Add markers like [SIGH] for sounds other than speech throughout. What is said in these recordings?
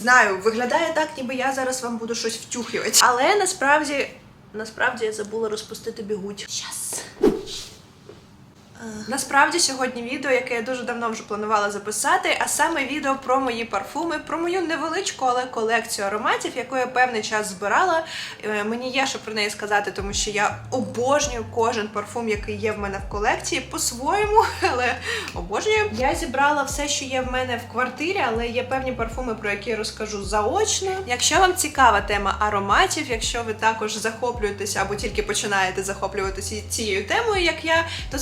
Знаю, виглядає так, ніби я зараз вам буду щось втюхувати. Але насправді, насправді я забула розпустити бігуть. Щас. Насправді сьогодні відео, яке я дуже давно вже планувала записати, а саме відео про мої парфуми, про мою невеличку, але колекцію ароматів, яку я певний час збирала. Е, Мені є що про неї сказати, тому що я обожнюю кожен парфум, який є в мене в колекції, по-своєму, [LAUGHS] але обожнюю. Я зібрала все, що є в мене в квартирі, але є певні парфуми, про які я розкажу заочно. Якщо вам цікава тема ароматів, якщо ви також захоплюєтеся або тільки починаєте захоплюватися цією темою, як я, то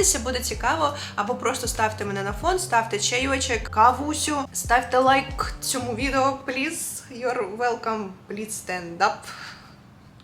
залишайтеся, буде цікаво, або просто ставте мене на фон, ставте чайочок, кавусю, ставте лайк цьому відео, please. You're welcome. Please stand up.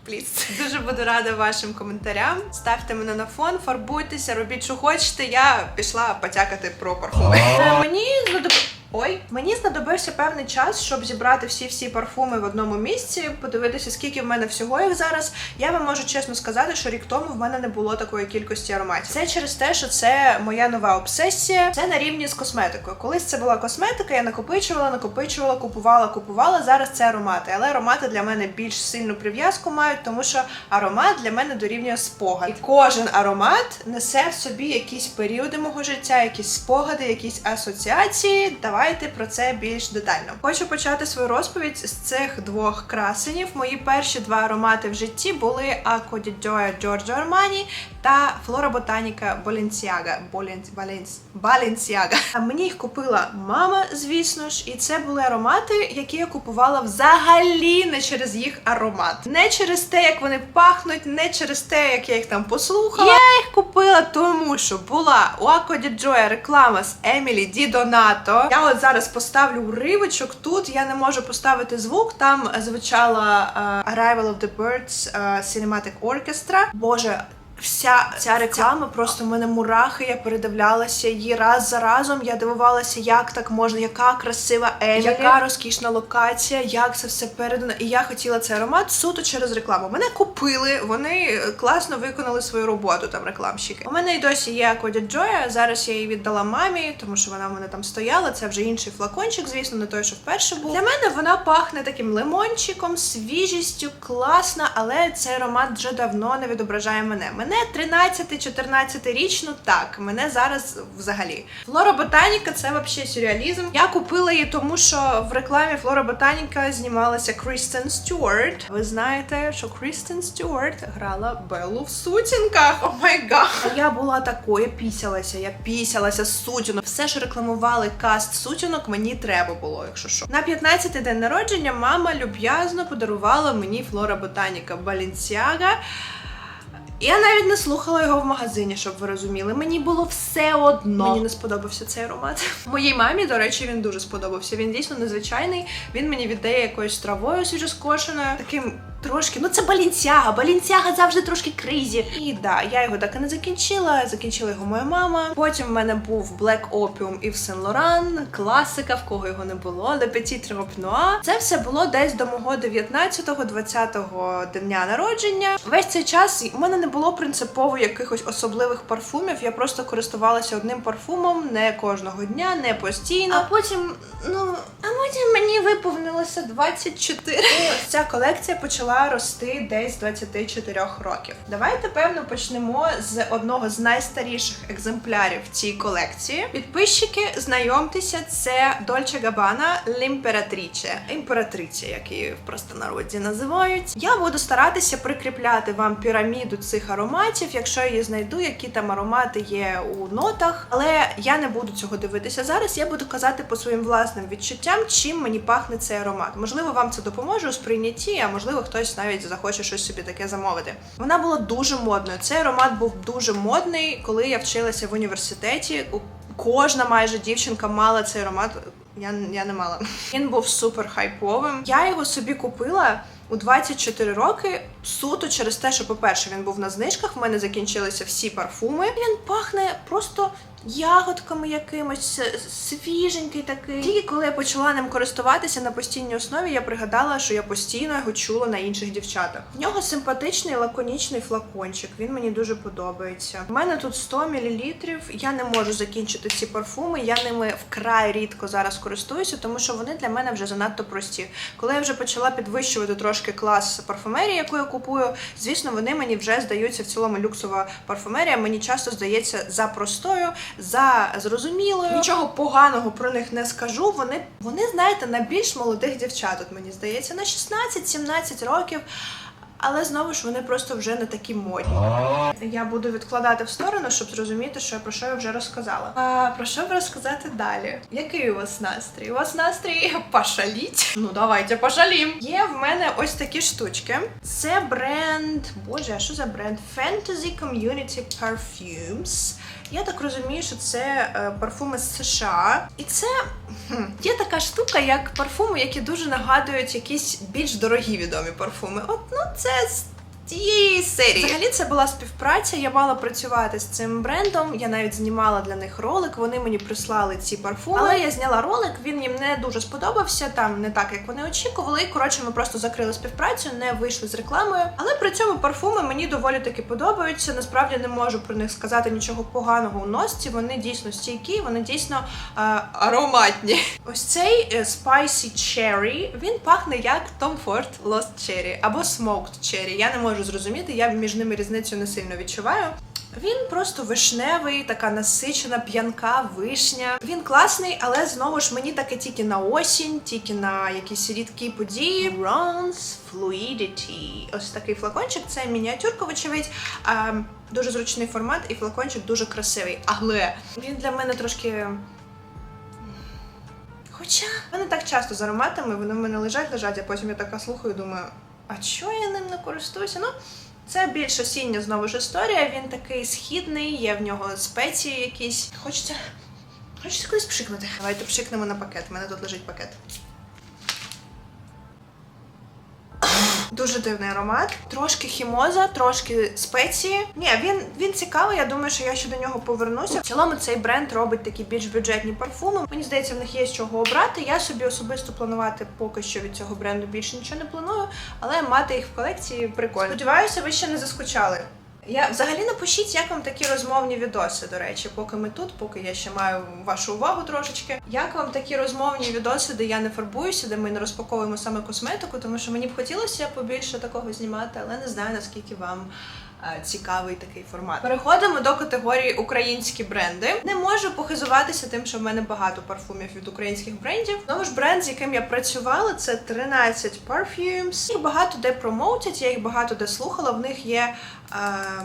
Please. Дуже буду рада вашим коментарям. Ставте мене на фон, фарбуйтеся, робіть, що хочете. Я пішла потякати про парфуми. Мені знадоб... Ой, мені знадобився певний час, щоб зібрати всі всі парфуми в одному місці, подивитися, скільки в мене всього їх зараз. Я вам можу чесно сказати, що рік тому в мене не було такої кількості ароматів. Це через те, що це моя нова обсесія. Це на рівні з косметикою. Колись це була косметика, я накопичувала, накопичувала, купувала, купувала. Зараз це аромати. Але аромати для мене більш сильну прив'язку мають, тому що аромат для мене дорівнює спогад. І кожен аромат несе в собі якісь періоди мого життя, якісь спогади, якісь асоціації. Давайте про це більш детально. Хочу почати свою розповідь з цих двох красенів. Мої перші два аромати в житті були Gioia Giorgio Armani та Flora Botanica Balenciaga. Bolen- Balens- А мені їх купила мама, звісно ж, і це були аромати, які я купувала взагалі не через їх аромат, не через те, як вони пахнуть, не через те, як я їх там послухала. Я їх купила тому, що була у di Gioia реклама з Емілі Ді Донато. Я от зараз поставлю уривочок. Тут я не можу поставити звук. Там звучала е, Arrival of the Birds е, Cinematic Orchestra. Боже. Вся ця реклама просто в мене мурахи. Я передивлялася її раз за разом. Я дивувалася, як так можна, яка красива Емілі, яка розкішна локація, як це все передано. І я хотіла цей аромат суто через рекламу. Мене купили, вони класно виконали свою роботу. Там рекламщики. У мене і досі є Акоді Джоя. Зараз я її віддала мамі, тому що вона в мене там стояла. Це вже інший флакончик, звісно, не той, що вперше був. Для мене вона пахне таким лимончиком, свіжістю, класна, але цей аромат вже давно не відображає мене. Мене 13-14 річну, так, мене зараз взагалі. Флора Ботаніка це взагалі сюрреалізм. Я купила її, тому що в рекламі Флора Ботаніка знімалася Крістен Стюарт. Ви знаєте, що Крістен Стюарт грала Беллу в сутінках. О май гад! Я була такою, пісялася, я пісялася з сутінок. Все, що рекламували каст сутінок, мені треба було, якщо що. На 15-й день народження мама люб'язно подарувала мені Флора Ботаніка Баленсіага. Я навіть не слухала його в магазині, щоб ви розуміли. Мені було все одно. Мені не сподобався цей аромат. [LAUGHS] Моїй мамі, до речі, він дуже сподобався. Він дійсно незвичайний. Він мені віддає якоюсь травою свіжоскошеною, таким трошки. Ну це Балінсяга. Балінсяга завжди трошки кризі. І да, я його так і не закінчила. Закінчила його моя мама. Потім в мене був Black Opium і в Сен Лоран, класика, в кого його не було. Le Petit Noir. Це все було десь до мого 19-20 дня народження. Весь цей час у мене не було принципово якихось особливих парфумів. Я просто користувалася одним парфумом не кожного дня, не постійно. А потім, ну потім мені виповнилося 24. Ось ця колекція почала рости десь з 24 років. Давайте певно почнемо з одного з найстаріших екземплярів цій колекції. Підписчики, знайомтеся, це Dolce Gabbana L'Imperatrice. Імператриця, як її в простонароді називають. Я буду старатися прикріпляти вам піраміду цих ароматів, якщо я її знайду, які там аромати є у нотах. Але я не буду цього дивитися зараз. Я буду казати по своїм власним відчуттям, чим мені пахне цей аромат. Можливо, вам це допоможе у сприйнятті, а можливо, хтось навіть захоче щось собі таке замовити. Вона була дуже модною. Цей аромат був дуже модний, коли я вчилася в університеті. Кожна майже дівчинка мала цей аромат. Я, я не мала. Він був супер хайповим. Я його собі купила у 24 роки суто через те, що, по-перше, він був на знижках, в мене закінчилися всі парфуми. Він пахне просто ягодками якимось, свіженький такий. Тільки коли я почала ним користуватися на постійній основі, я пригадала, що я постійно його чула на інших дівчатах. В нього симпатичний лаконічний флакончик. Він мені дуже подобається. У мене тут 100 мл. Я не можу закінчити ці парфуми. Я ними вкрай рідко зараз користуюся, тому що вони для мене вже занадто прості. Коли я вже почала підвищувати трошки клас парфумерії, яку я купую, звісно, вони мені вже здаються в цілому люксова парфумерія. Мені часто здається за простою, за зрозумілою. Нічого поганого про них не скажу. Вони, вони знаєте, на більш молодих дівчат, от мені здається, на 16-17 років. Але знову ж вони просто вже не такі модні. Я буду відкладати в сторону, щоб зрозуміти, що про що я вже розказала. А про що б розказати далі? Який у вас настрій? У вас настрій [LAUGHS] пошаліть? Ну давайте пошалім. Є в мене ось такі штучки. Це бренд. Боже, а що за бренд? Fantasy Community Perfumes. Я так розумію, що це е, парфуми з США. І це є така штука, як парфуми, які дуже нагадують якісь більш дорогі відомі парфуми. От ну це тієї серії. Взагалі це була співпраця. Я мала працювати з цим брендом. Я навіть знімала для них ролик. Вони мені прислали ці парфуми. Але я зняла ролик. Він їм не дуже сподобався. Там не так, як вони очікували. І коротше, ми просто закрили співпрацю, не вийшли з рекламою. Але при цьому парфуми мені доволі таки подобаються. Насправді не можу про них сказати нічого поганого у носці. Вони дійсно стійкі, вони дійсно е, ароматні. Ось цей е, Spicy Cherry, він пахне як Tom Ford Lost Cherry або Smoked Cherry. Я не можу зрозуміти, я між ними різницю не сильно відчуваю. Він просто вишневий, така насичена п'янка, вишня. Він класний, але знову ж мені таке тільки на осінь, тільки на якісь рідкі події. Bronze Fluidity. Ось такий флакончик. Це мініатюрка, вочевидь. Дуже зручний формат, і флакончик дуже красивий. Але він для мене трошки. Хоча в мене так часто з ароматами, вони в мене лежать, лежать, а потім я така слухаю, думаю, а чого я ним не користуюся? Ну, це більш осіння знову ж історія. Він такий східний, є в нього спеції якісь. Хочеться. Хочеться колись пшикнути. Давайте пшикнемо на пакет. У мене тут лежить пакет. Дуже дивний аромат. Трошки хімоза, трошки спеції. Ні, він, він цікавий. Я думаю, що я ще до нього повернуся. В цілому цей бренд робить такі більш бюджетні парфуми. Мені здається, в них є з чого обрати. Я собі особисто планувати поки що від цього бренду більше нічого не планую, але мати їх в колекції прикольно. Сподіваюся, ви ще не заскучали. Я взагалі напишіть, як вам такі розмовні відоси, до речі, поки ми тут, поки я ще маю вашу увагу трошечки. Як вам такі розмовні відоси, де я не фарбуюся, де ми не розпаковуємо саме косметику, тому що мені б хотілося побільше такого знімати, але не знаю наскільки вам. Е, Цікавий такий формат. Переходимо до категорії українські бренди. Не можу похизуватися тим, що в мене багато парфумів від українських брендів. Знову ж бренд, з яким я працювала, це 13 Perfumes. Їх багато де промоутять, я їх багато де слухала. В них є е,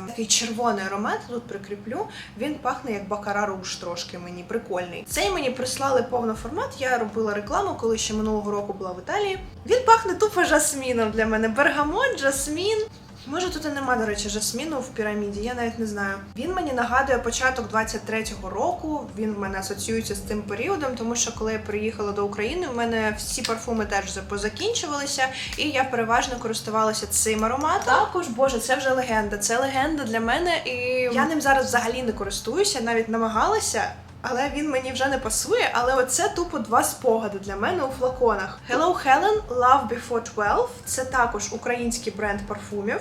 такий червоний аромат. Тут прикріплю. Він пахне як бакара руж трошки мені прикольний. Цей мені прислали повноформат. Я робила рекламу, коли ще минулого року була в Італії. Він пахне тупо жасміном для мене. Бергамот, жасмін. Може, тут і нема, до речі, жасміну в піраміді, я навіть не знаю. Він мені нагадує початок 23-го року. Він в мене асоціюється з тим періодом, тому що коли я приїхала до України, у мене всі парфуми теж позакінчувалися, і я переважно користувалася цим ароматом. Також, боже, це вже легенда. Це легенда для мене, і я ним зараз взагалі не користуюся, навіть намагалася. Але він мені вже не пасує. Але оце тупо два спогади для мене у флаконах. Hello Helen Love Before 12. Це також український бренд парфумів.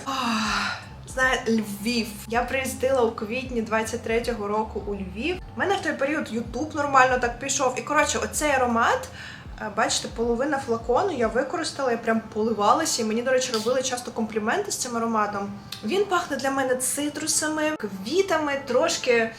Знає Львів. Я приїздила у квітні 23-го року у Львів. У мене в той період Ютуб нормально так пішов. І коротше, оцей аромат. е, Бачите, половина флакону я використала, я прям поливалася, і мені, до речі, робили часто компліменти з цим ароматом. Він пахне для мене цитрусами, квітами, трошки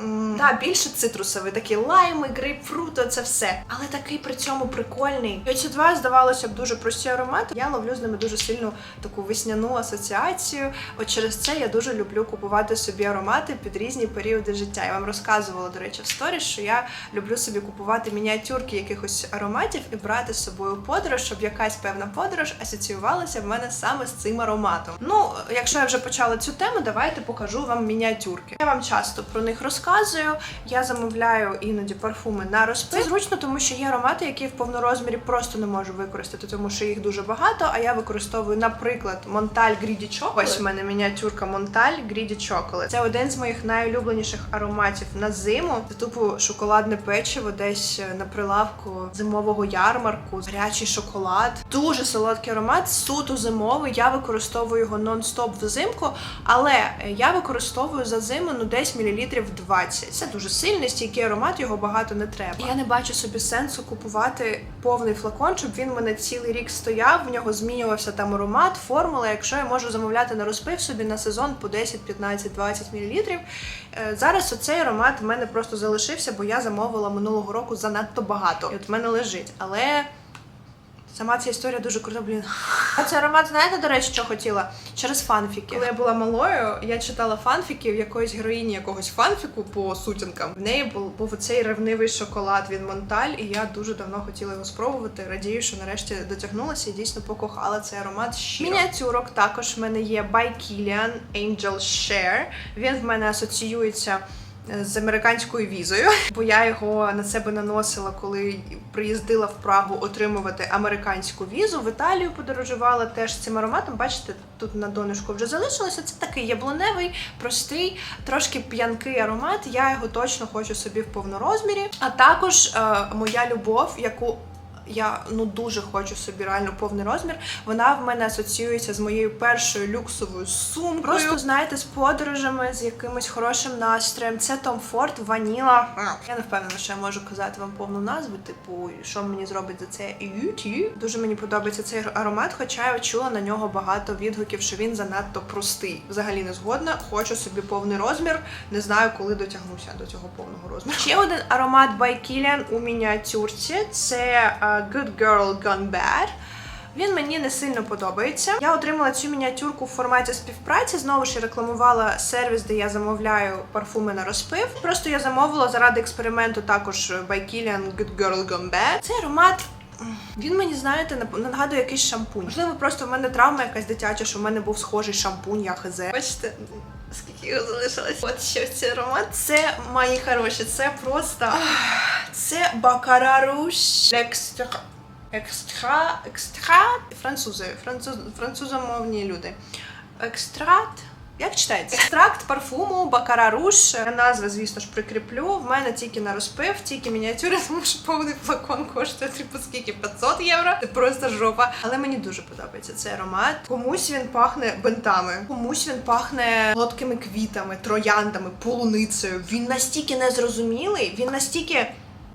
М, Та більше цитрусовий, такі лайми, грейпфрути, це все. Але такий при цьому прикольний. І оці два здавалося б дуже прості аромати. Я ловлю з ними дуже сильну таку весняну асоціацію. От через це я дуже люблю купувати собі аромати під різні періоди життя. Я вам розказувала, до речі, в сторіс, що я люблю собі купувати мініатюрки якихось ароматів і брати з собою подорож, щоб якась певна подорож асоціювалася в мене саме з цим ароматом. Ну, якщо я вже почала цю тему, давайте покажу вам мініатюрки. Я вам часто про них розказую. Розказую. Я замовляю іноді парфуми на розпис. Це зручно, тому що є аромати, які в повнорозмірі просто не можу використати, тому що їх дуже багато. А я використовую, наприклад, Монталь Greedy Chocolate. Ось у мене мініатюрка Монталь Greedy Chocolate. Це один з моїх найулюбленіших ароматів на зиму. Це тупо шоколадне печиво, десь на прилавку зимового ярмарку, гарячий шоколад. Дуже солодкий аромат, суто зимовий. Я використовую його нон-стоп взимку, але я використовую за зиму ну десь мілілітрів 20. Це дуже сильний, стійкий аромат, його багато не треба. Я не бачу собі сенсу купувати повний флакон, щоб він мене цілий рік стояв. В нього змінювався там аромат, формула. Якщо я можу замовляти на розпив собі на сезон по 10, 15, 20 мілілітрів. Е, Зараз оцей аромат в мене просто залишився, бо я замовила минулого року занадто багато. І от в мене лежить. Але Сама ця історія дуже крута, блін. А цей аромат, знаєте, до речі, що хотіла? Через фанфіки. Коли я була малою, я читала фанфіки в якоїсь героїні якогось фанфіку по сутінкам. В неї був, був цей ревнивий шоколад від Монталь, і я дуже давно хотіла його спробувати. Радію, що нарешті дотягнулася і дійсно покохала цей аромат. Щиро. Мініатюрок також в мене є By Kilian Angel Share. Він в мене асоціюється з американською візою, бо я його на себе наносила, коли приїздила в Прагу отримувати американську візу. В Італію подорожувала теж цим ароматом. Бачите, тут на донечку вже залишилося. Це такий яблуневий, простий, трошки п'янкий аромат. Я його точно хочу собі в повнорозмірі. А також е, моя любов, яку я ну дуже хочу собі реально повний розмір. Вона в мене асоціюється з моєю першою люксовою сумкою. Просто знаєте, з подорожами, з якимось хорошим настроєм. Це Tom Ford Ваніла. Я не впевнена, що я можу казати вам повну назву, типу, що мені зробить за це YouTube. Дуже мені подобається цей аромат, хоча я чула на нього багато відгуків, що він занадто простий. Взагалі не згодна. Хочу собі повний розмір. Не знаю, коли дотягнуся до цього повного розміру. Ще один аромат by Kilian у мініатюрці. Це е, Good Girl Gone Bad. Він мені не сильно подобається. Я отримала цю мініатюрку в форматі співпраці. Знову ж рекламувала сервіс, де я замовляю парфуми на розпив. Просто я замовила заради експерименту також by Kilian Good Girl Gone Bad. Цей аромат. Він мені, знаєте, нагадує якийсь шампунь. Можливо, просто в мене травма якась дитяча, що в мене був схожий шампунь, я хз. Бачите, скільки його залишилось. От що цей аромат. Це мої хороші, це просто. Це Бакараруш Екстра. Екстра. Екстра. Французи. Француз, французомовні люди. Екстрат. Як читається? Екстракт парфуму Бакара Руш. Я назви, звісно ж, прикріплю. В мене тільки на розпив, тільки мініатюри, [LAUGHS] тому що повний флакон коштує типу скільки 500 євро. Це просто жопа. Але мені дуже подобається цей аромат. Комусь він пахне бентами, комусь він пахне солодкими квітами, трояндами, полуницею. Він настільки незрозумілий, він настільки.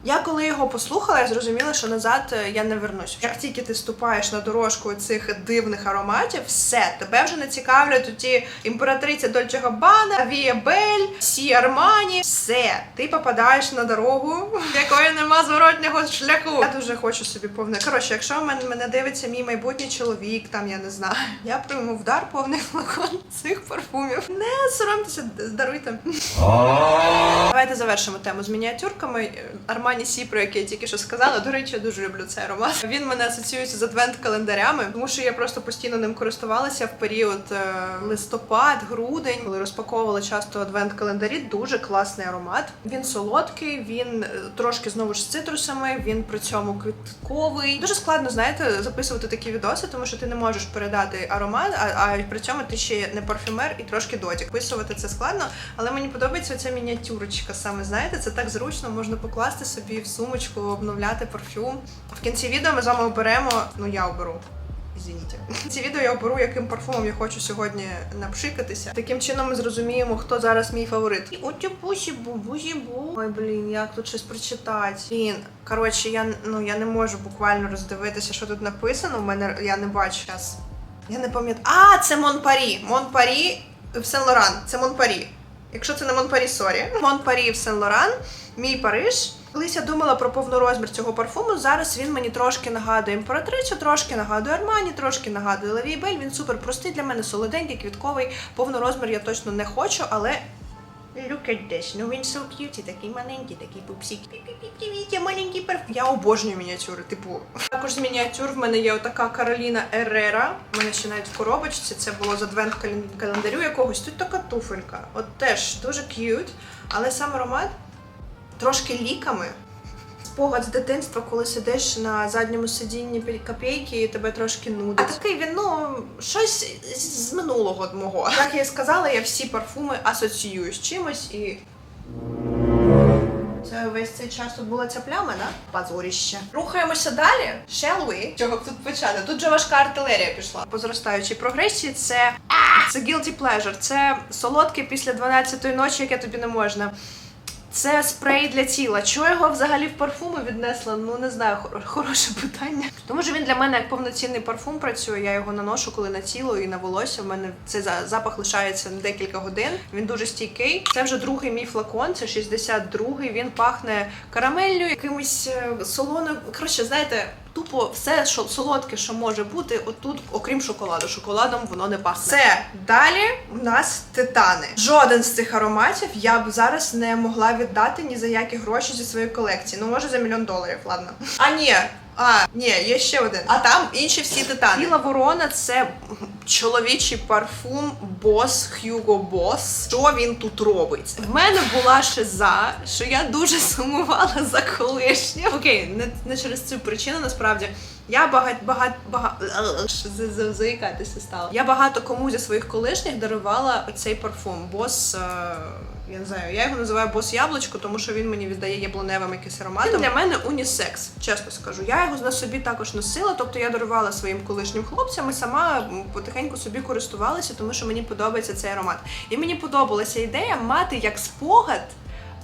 Я коли його послухала, я зрозуміла, що назад е, я не вернусь. Як тільки ти ступаєш на дорожку цих дивних ароматів, все тебе вже не цікавлять ті імператриця Дольче Габбана, Вія Бель, Сі Армані. Все, ти попадаєш на дорогу, якої нема зворотнього шляху. Я дуже хочу собі повне. Коротше, якщо мене, мене дивиться мій майбутній чоловік, там я не знаю, [LAUGHS] я прийму вдар повний флакон цих парфумів. Не соромтеся, даруйте. Давайте завершимо тему з мініатюрками. Армані Сі, про який я тільки що сказала. До речі, я дуже люблю цей аромат. Він мене асоціюється з адвент-календарями, тому що я просто постійно ним користувалася в період е, листопад, грудень, коли розпаковувала часто адвент-календарі. Дуже класний аромат. Він солодкий, він е, трошки знову ж з цитрусами, він при цьому квітковий. Дуже складно, знаєте, записувати такі відоси, тому що ти не можеш передати аромат, а, а при цьому ти ще не парфюмер і трошки дотік. Писувати це складно, але мені подобається ця мініатюрочка. Саме знаєте, це так зручно, можна покласти собі в сумочку, обновляти парфюм. В кінці відео ми з вами оберемо. Ну я оберу. Извините. Кінці відео я оберу, яким парфумом я хочу сьогодні напшикатися. Таким чином ми зрозуміємо, хто зараз мій фаворит. Утю пусі бу, бузі бу. Ой, блін, як тут щось прочитати. Блін, коротше, я ну я не можу буквально роздивитися, що тут написано. У мене я не бачу зараз. Я не пам'ятаю. А, це Монпарі. Монпарі в Сен-Лоран. Це Монпарі. Якщо це не Монпарі, сорі. Монпарі в Сен-Лоран, мій Париж. Колись я думала про повний розмір цього парфуму. Зараз він мені трошки нагадує імператрицю, трошки нагадує Армані, трошки нагадує Левій Він супер простий для мене, солоденький, квітковий. Повний розмір я точно не хочу, але. Look at this, ну він so cute, такий маленький, такий пупсик. Дивіться, маленький парфум. Я обожнюю мініатюри, типу. Також з мініатюр в мене є отака Кароліна Еррера. У мене ще навіть в коробочці. Це було з адвент календарю якогось. Тут така туфелька. От теж дуже к'ют. Але сам аромат трошки ліками. Спогад з дитинства, коли сидиш на задньому сидінні копійки і тебе трошки нудить. А такий він, ну, щось з минулого мого. Як я і сказала, я всі парфуми асоціюю з чимось і. Це весь цей час тут була ця пляма, да? Позоріще. Рухаємося далі. Shall we? Чого б тут почати? Тут же важка артилерія пішла. По зростаючій прогресії це. Це guilty pleasure. Це солодке після 12-ї ночі, яке тобі не можна. Це спрей для тіла. Чого його взагалі в парфуми віднесла? Ну не знаю, хор- хороше питання. Тому що він для мене як повноцінний парфум працює. Я його наношу коли на тіло і на волосся. У мене цей за- запах лишається на декілька годин. Він дуже стійкий. Це вже другий мій флакон, це 62-й. Він пахне карамеллю, якимось е, солоним. Коротше, знаєте. Тупо все, що солодке, що може бути, отут, окрім шоколаду. Шоколадом воно не пахне. Це далі у нас титани. Жоден з цих ароматів я б зараз не могла віддати ні за які гроші зі своєї колекції. Ну може за мільйон доларів, ладно. А ні. А, ні, є ще один. А там інші всі титани. Біла ворона це чоловічий парфум Boss Hugo Boss. Що він тут робить? В мене була шиза, що я дуже сумувала за колишнім. Окей, не, не через цю причину насправді. Я багать багать багато заїкатися стала. Я багато кому зі своїх колишніх дарувала оцей парфум. Бос, е, я не знаю, я його називаю бос яблучко, тому що він мені віддає яблуневим якийсь ароматом. Він для мене унісекс, чесно скажу. Я його на собі також носила, тобто я дарувала своїм колишнім хлопцям і сама м, потихеньку собі користувалася, тому що мені подобається цей аромат. І мені подобалася ідея мати як спогад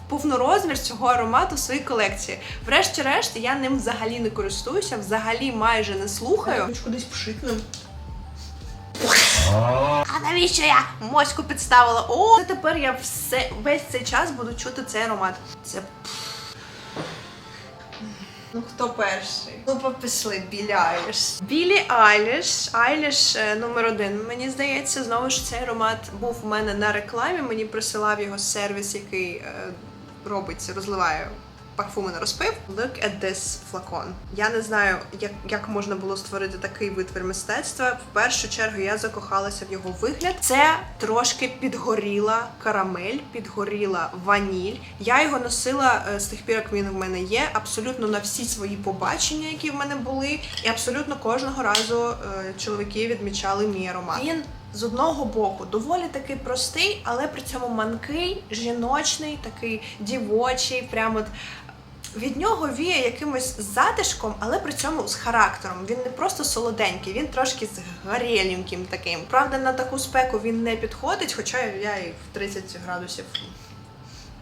повнорозмір цього аромату в своїй колекції. Врешті-решт, я ним взагалі не користуюся, взагалі майже не слухаю. Хоч кудись пшикнем. А навіщо я моську підставила? О, тепер я все весь цей час буду чути цей аромат. Це. Ну хто перший? Ну пописли Білі Айліш. Білі Айліш, Айліш е, номер один. Мені здається, знову ж цей аромат був в мене на рекламі. Мені присилав його сервіс, який е, робить, розливає парфуми на розпив. Look at this флакон. Я не знаю, як, як можна було створити такий витвір мистецтва. В першу чергу я закохалася в його вигляд. Це трошки підгоріла карамель, підгоріла ваніль. Я його носила е, з тих пір, як він в мене є, абсолютно на всі свої побачення, які в мене були, і абсолютно кожного разу е, чоловіки відмічали мій аромат. Він з одного боку доволі такий простий, але при цьому манкий, жіночний, такий дівочий, прямо від нього віє якимось затишком, але при цьому з характером. Він не просто солоденький, він трошки з гарєленьким таким. Правда, на таку спеку він не підходить, хоча я і в 30 градусів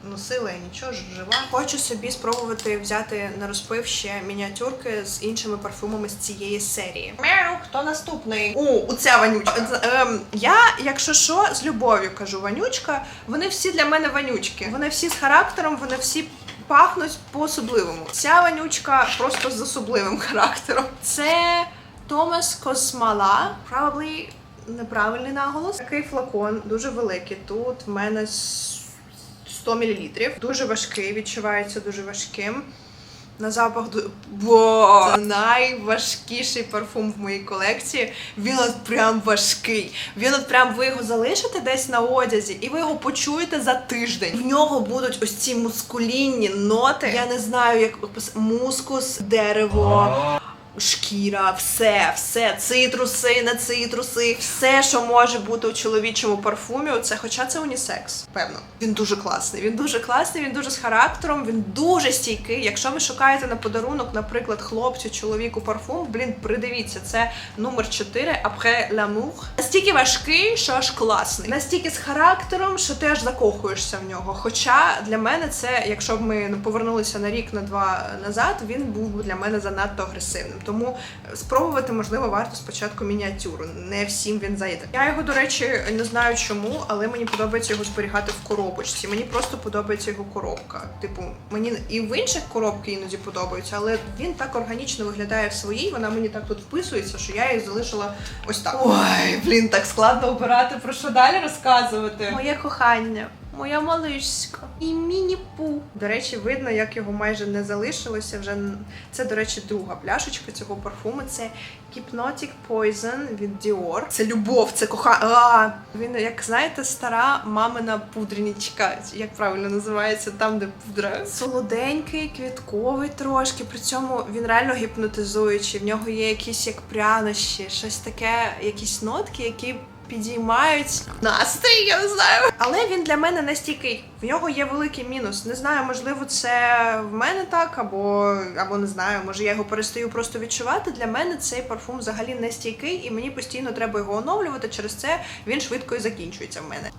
носила і нічого жива. Хочу собі спробувати взяти на розпив ще мініатюрки з іншими парфумами з цієї серії. Мяу, хто наступний? У, оця ванючка. Ем, я, якщо що, з любов'ю кажу ванючка. Вони всі для мене ванючки. Вони всі з характером, вони всі. Пахнуть по-особливому. Ця ванючка просто з особливим [LAUGHS] характером. Це Томас Космала. Probably неправильний наголос. Такий флакон, дуже великий. Тут в мене с- 100 мл. Дуже важкий, відчувається дуже важким. На запах до Бо це найважкіший парфум в моїй колекції. Він от прям важкий. Він от прям ви його залишите десь на одязі, і ви його почуєте за тиждень. В нього будуть ось ці мускулінні ноти. Я не знаю, як мускус, дерево. Шкіра, все, все, цитруси, не цитруси, все, що може бути у чоловічому парфумі, це, хоча це унісекс, певно. Він дуже класний. Він дуже класний, він дуже з характером, він дуже стійкий. Якщо ви шукаєте на подарунок, наприклад, хлопцю, чоловіку парфум, блін, придивіться, це номер 4 Après l'amour. Настільки важкий, що аж класний. Настільки з характером, що ти аж закохуєшся в нього. Хоча для мене це, якщо б ми ну, повернулися на рік, на два назад, він був для мене занадто агресивним. Тому спробувати, можливо, варто спочатку мініатюру. Не всім він зайде. Я його, до речі, не знаю чому, але мені подобається його зберігати в коробочці. Мені просто подобається його коробка. Типу, мені і в інших коробки іноді подобаються, але він так органічно виглядає в своїй. Вона мені так тут вписується, що я її залишила ось так. Ой, блін, так складно обирати про що далі розказувати. Моє кохання. Моя малишська. І міні-пу. До речі, видно, як його майже не залишилося. Вже це, до речі, друга пляшечка цього парфуму. Це Hypnotic Poison від Dior. Це любов, це коха. Він, як знаєте, стара мамина пудренічка. Як правильно називається, там, де пудра. Солоденький, квітковий трошки. При цьому він реально гіпнотизуючий. В нього є якісь як прянощі, щось таке, якісь нотки, які підіймають настрій, я не знаю. Але він для мене не стійкий. В нього є великий мінус. Не знаю, можливо, це в мене так, або, або не знаю, може я його перестаю просто відчувати. Для мене цей парфум взагалі не стійкий, і мені постійно треба його оновлювати. Через це він швидко і закінчується в мене.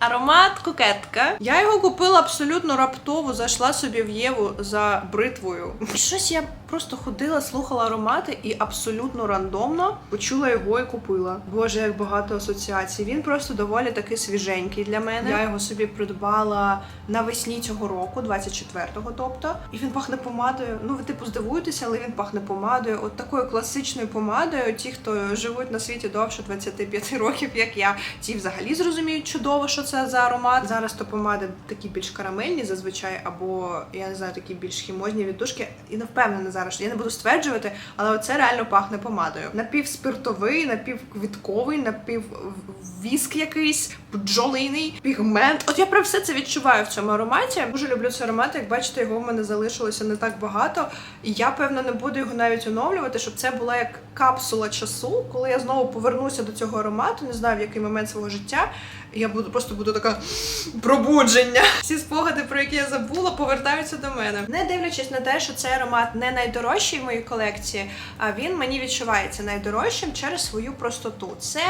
[LAUGHS] Аромат кокетка. Я його купила абсолютно раптово, зайшла собі в Єву за бритвою. І щось я просто ходила, слухала аромати і абсолютно рандомно почула його і купила. Боже, як багато асоціацій. Він просто доволі таки свіженький для мене. Я його собі придбала навесні цього року, 24-го, тобто. І він пахне помадою. Ну, ви типу здивуєтеся, але він пахне помадою. От такою класичною помадою. Ті, хто живуть на світі довше 25 [LAUGHS] років, як я, ті взагалі зрозуміють чудово, що це за аромат. Зараз то помади такі більш карамельні зазвичай, або я не знаю, такі більш хімозні віддушки. І не впевнена зараз. Я не буду стверджувати, але оце реально пахне помадою. Напівспиртовий, напівквітковий, напіввіск якийсь, бджолиний, пігмент. От я про все це відчуваю в цьому ароматі. Дуже люблю цей аромат. Як бачите, його в мене залишилося не так багато. І я певно не буду його навіть оновлювати, щоб це була як капсула часу, коли я знову повернуся до цього аромату, не знаю в який момент свого життя. Я буду просто буду така пробудження. Всі спогади, про які я забула, повертаються до мене. Не дивлячись на те, що цей аромат не найдорожчий в моїй колекції, а він мені відчувається найдорожчим через свою простоту. Це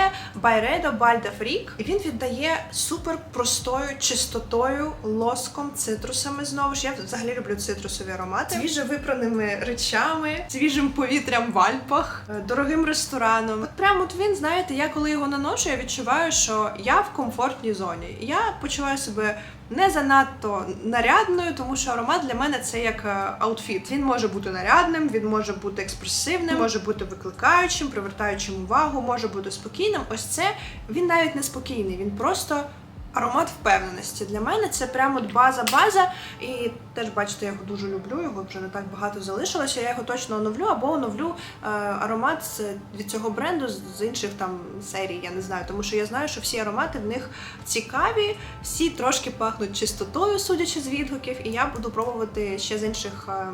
Balda Freak, і він віддає супер простою чистотою, лоском, цитрусами. Знову ж я взагалі люблю цитрусові аромати, свіже випраними речами, свіжим повітрям в Альпах, е, дорогим рестораном. От прямо от він, знаєте, я коли його наношу, я відчуваю, що я в комфортній зоні. Я почуваю себе не занадто нарядною, тому що аромат для мене це як е, аутфіт. Він може бути нарядним, він може бути експресивним, може бути викликаючим, привертаючим увагу, може бути спокійним. Ось це він навіть не спокійний, він просто. Аромат впевненості для мене це прямо база-база. І теж бачите, я його дуже люблю. Його вже не так багато залишилося. Я його точно оновлю або оновлю е, аромат з, від цього бренду з, інших там серій. Я не знаю, тому що я знаю, що всі аромати в них цікаві, всі трошки пахнуть чистотою, судячи з відгуків, і я буду пробувати ще з інших. е,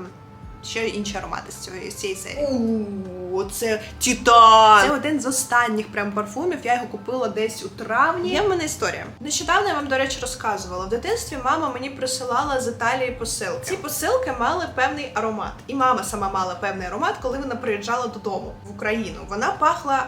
Ще інші аромати з цієї, з цієї серії. Ууу, це Титан! Це один з останніх прям парфумів. Я його купила десь у травні. Є в мене історія. Нещодавно я вам, до речі, розказувала. В дитинстві мама мені присилала з Італії посилки. Ці посилки мали певний аромат. І мама сама мала певний аромат, коли вона приїжджала додому в Україну. Вона пахла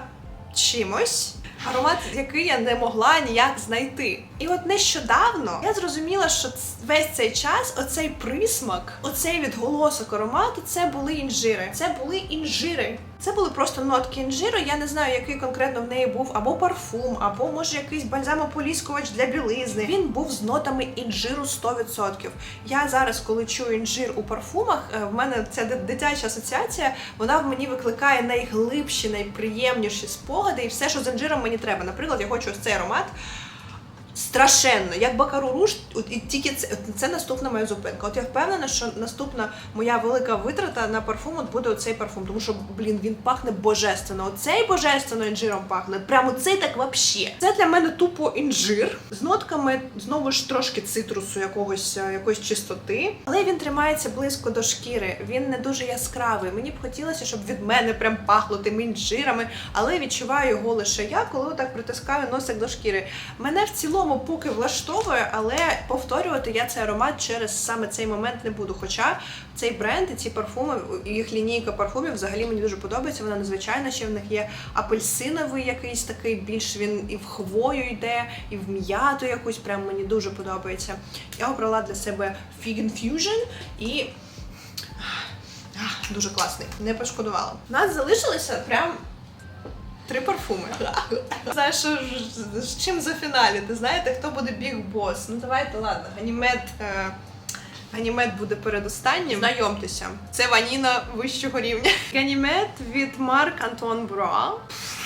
чимось. Аромат, який я не могла ніяк знайти. І от нещодавно я зрозуміла, що весь цей час оцей присмак, оцей відголосок аромату, це були інжири. Це були інжири. Це були просто нотки інжиру. Я не знаю, який конкретно в неї був або парфум, або може якийсь бальзамополіскувач для білизни. Він був з нотами інжиру 100%. Я зараз, коли чую інжир у парфумах, е, в мене ця дитяча асоціація, вона в мені викликає найглибші, найприємніші спогади, і все, що з інжиром мені треба. Наприклад, я хочу ось цей аромат. Страшенно, як Бакару от і тільки це, це наступна моя зупинка. От я впевнена, що наступна моя велика витрата на парфум от буде оцей парфум, тому що, блін, він пахне божественно. Оцей божественно інжиром пахне. Прямо цей так вообще. Це для мене тупо інжир з нотками знову ж трошки цитрусу, якогось е, якоїсь чистоти. Але він тримається близько до шкіри. Він не дуже яскравий. Мені б хотілося, щоб від мене прям пахло тими інжирами, але відчуваю його лише я, коли так притискаю носик до шкіри. Мене в цілому поки влаштовує, але повторювати я цей аромат через саме цей момент не буду. Хоча цей бренд і ці парфуми, їх лінійка парфумів взагалі мені дуже подобається. Вона надзвичайна. Ще в них є апельсиновий якийсь такий, більш він і в хвою йде, і в м'яту якусь. Прям мені дуже подобається. Я обрала для себе Fig Infusion і. Дуже класний, не пошкодувала. Нас залишилося прям Три парфуми. Знаєш, що з чим за фіналі? Ти знаєте, хто буде біг бос? Ну давайте, ладно, ганімед. Е... Ганімед буде передостаннім. Знайомтеся, це ваніна вищого рівня. Ганімед від Марк Антуан Бруа.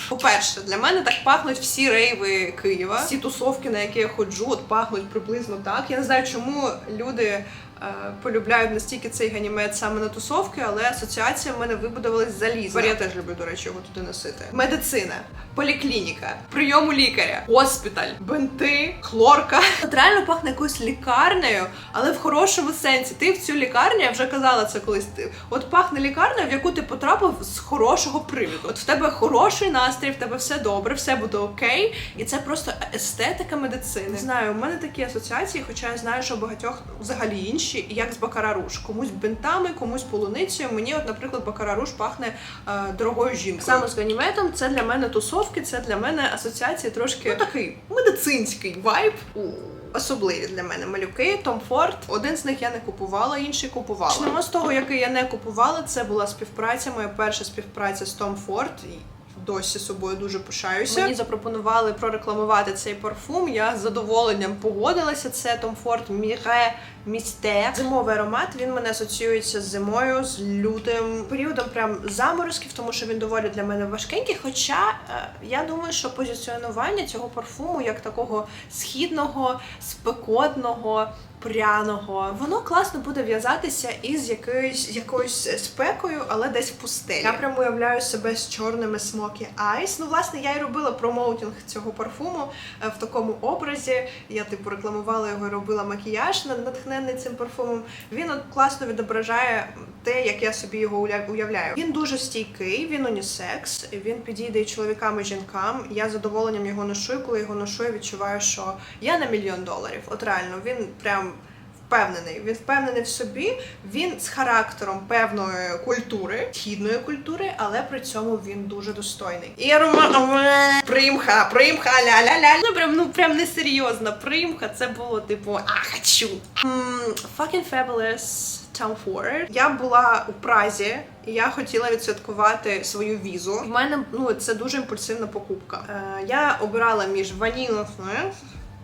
По-перше, для мене так пахнуть всі рейви Києва. Всі тусовки, на які я ходжу, от пахнуть приблизно так. Я не знаю, чому люди. Е, Полюбляють настільки цей ганімед саме на тусовки, але асоціація в мене вибудувалась залізна. Я теж люблю, до речі, його туди носити. Медицина, поліклініка, прийом у лікаря, госпіталь, бинти, хлорка. От реально пахне якоюсь лікарнею, але в хорошому сенсі. Ти в цю лікарню, я вже казала це колись. Ти от пахне лікарня, в яку ти потрапив з хорошого приводу. От в тебе хороший настрій, в тебе все добре, все буде окей, і це просто естетика медицини. Не знаю, у мене такі асоціації, хоча я знаю, що у багатьох взагалі інші, як з Бакараруш. Комусь бинтами, комусь полуницею. Мені, от, наприклад, Бакараруш пахне е, дорогою жінкою. Саме з ганіметом це для мене тусовки, це для мене асоціації трошки ну, такий медицинський вайб. Особливі для мене малюки, Том Форд. Один з них я не купувала, інший купувала. Почнемо з того, який я не купувала. Це була співпраця, моя перша співпраця з Том Форд. Досі собою дуже пишаюся. Мені запропонували прорекламувати цей парфум. Я з задоволенням погодилася. Це Tom Ford Mire Mystère. Зимовий аромат. Він мене асоціюється з зимою, з лютим періодом прям заморозків, тому що він доволі для мене важкенький. Хоча е, я думаю, що позиціонування цього парфуму як такого східного, спекотного. Пряного, воно класно буде в'язатися із якоюсь якоюсь спекою, але десь в пустелі. Я прям уявляю себе з чорними смокі айс. Ну, власне, я і робила промоутинг цього парфуму е, в такому образі. Я типу рекламувала його, і робила макіяж натхнений цим парфумом. Він от класно відображає те, як я собі його уявляю. Він дуже стійкий, він унісекс, він підійде і чоловікам, і жінкам. Я задоволенням його ношу, коли його ношу, я відчуваю, що я на мільйон доларів. От реально, він прям. Впевнений, він впевнений в собі. Він з характером певної культури, східної культури, але при цьому він дуже достойний. І арома примха, примха, ля-ля-ля. Ну прям ну прям несерйозна примха. Це було типу а хочу. Fucking fabulous Tom Ford. Я була у Празі. І я хотіла відсвяткувати свою візу. В мене ну це дуже імпульсивна покупка. Е, я обирала між ванілою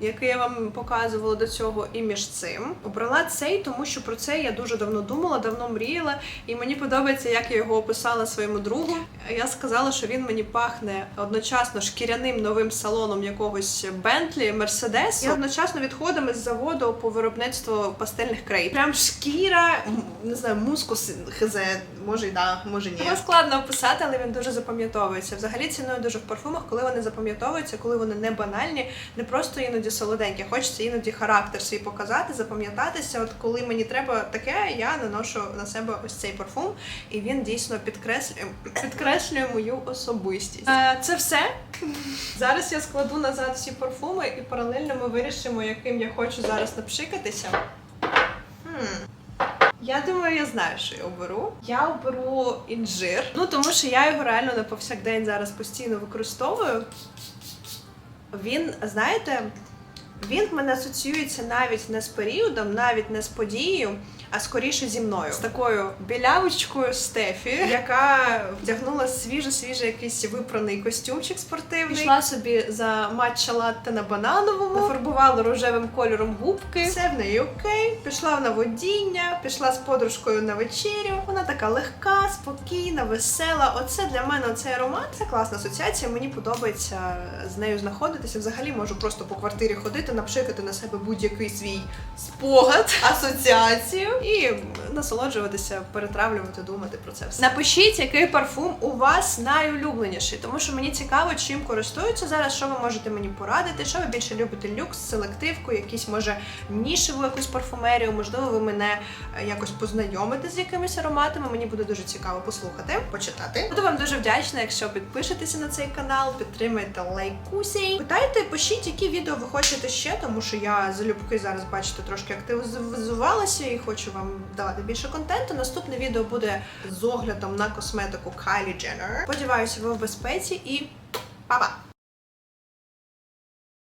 який я вам показувала до цього, і між цим обрала цей, тому що про це я дуже давно думала, давно мріяла, і мені подобається, як я його описала своєму другу. Я сказала, що він мені пахне одночасно шкіряним новим салоном якогось Бентлі, Мерседесу, і одночасно відходами з заводу по виробництву пастельних крейт. Прям шкіра, не знаю, мускус хз, може й да, може ні. Його складно описати, але він дуже запам'ятовується. Взагалі ціную дуже в парфумах, коли вони запам'ятовуються, коли вони не банальні, не просто іноді солоденькі. Хочеться іноді характер свій показати, запам'ятатися. От коли мені треба таке, я наношу на себе ось цей парфум, і він дійсно підкреслює, підкреслює мою особистість. Е, це все. Зараз я складу назад всі парфуми, і паралельно ми вирішимо, яким я хочу зараз напшикатися. Хм. Я думаю, я знаю, що я оберу. Я оберу інжир. Ну тому що я його реально на повсякдень зараз постійно використовую. Він, знаєте, він в мене асоціюється навіть не з періодом, навіть не з подією, а скоріше зі мною. З такою білявочкою Стефі, яка вдягнула свіже-свіже якийсь випраний костюмчик спортивний. Пішла собі за матча латте на банановому, нафарбувала рожевим кольором губки. Все в неї окей. Пішла на водіння, пішла з подружкою на вечерю. Вона така легка, спокійна, весела. Оце для мене цей аромат. Це класна асоціація. Мені подобається з нею знаходитися. Взагалі можу просто по квартирі ходити, напшикати на себе будь-який свій спогад, [LAUGHS] асоціацію і насолоджуватися, перетравлювати, думати про це все. Напишіть, який парфум у вас найулюбленіший, тому що мені цікаво, чим користуються зараз, що ви можете мені порадити, що ви більше любите люкс, селективку, якісь може нішеву якусь парфумерію, можливо, ви мене е, якось познайомите з якимись ароматами. Мені буде дуже цікаво послухати, почитати. Буду вам дуже вдячна, якщо підпишетеся на цей канал, підтримаєте лайкусі. Питайте, пишіть, які відео ви хочете ще, тому що я залюбки зараз бачите трошки активізувалася і хочу вам давати більше контенту. Наступне відео буде з оглядом на косметику Kylie Jenner. Сподіваюся, ви в безпеці і па-па!